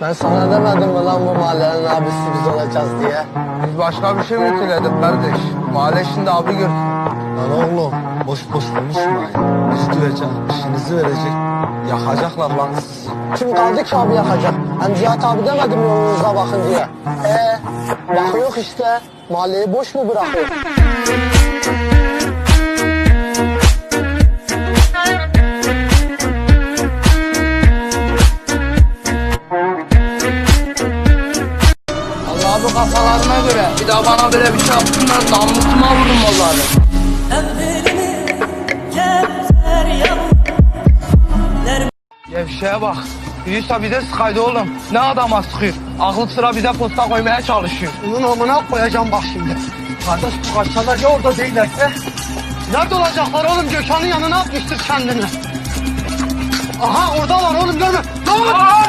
Ben sana demedim mi lan bu mahallenin abisi biz olacağız diye? Biz başka bir şey mi söyledik kardeş? Mahalle şimdi abi gör. Lan oğlum boş boş konuşmayın. Biz duyacak, işinizi verecek. Yakacaklar lan sizi. Kim kaldı ki abi yakacak? Hem Cihat abi demedim mi yolunuza bakın diye. Ee, bakıyor işte. Mahalleyi boş mu bırakıyor? Kafalarına göre bir daha bana böyle bir şey yapsınlar namusuma vururum vallahi. Gevşeye bak. Büyüyse bize sıkaydı oğlum. Ne adama sıkıyor. Aklı sıra bize posta koymaya çalışıyor. Bunun amına koyacağım bak şimdi. Kardeş bu kaçalar ya orada değillerse? Nerede olacaklar oğlum? Gökhan'ın yanına atmıştır kendini. Aha oradalar oğlum görme. Lan!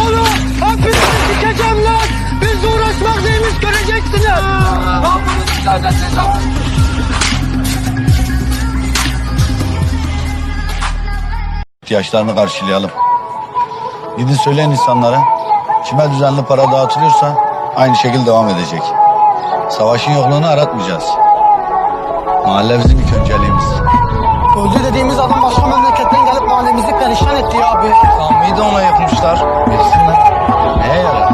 Oğlum hepinizi sikeceğim lan. Biz uğraşmak neymiş göreceksiniz. ihtiyaçlarını karşılayalım. Gidin söyleyin insanlara. Kime düzenli para dağıtılıyorsa aynı şekilde devam edecek. Savaşın yokluğunu aratmayacağız. Mahalle bizim ilk önceliğimiz. Öldü dediğimiz adam başka mahallemizi perişan etti abi. Sami'yi ona yapmışlar. Hepsinden. Neye yarar?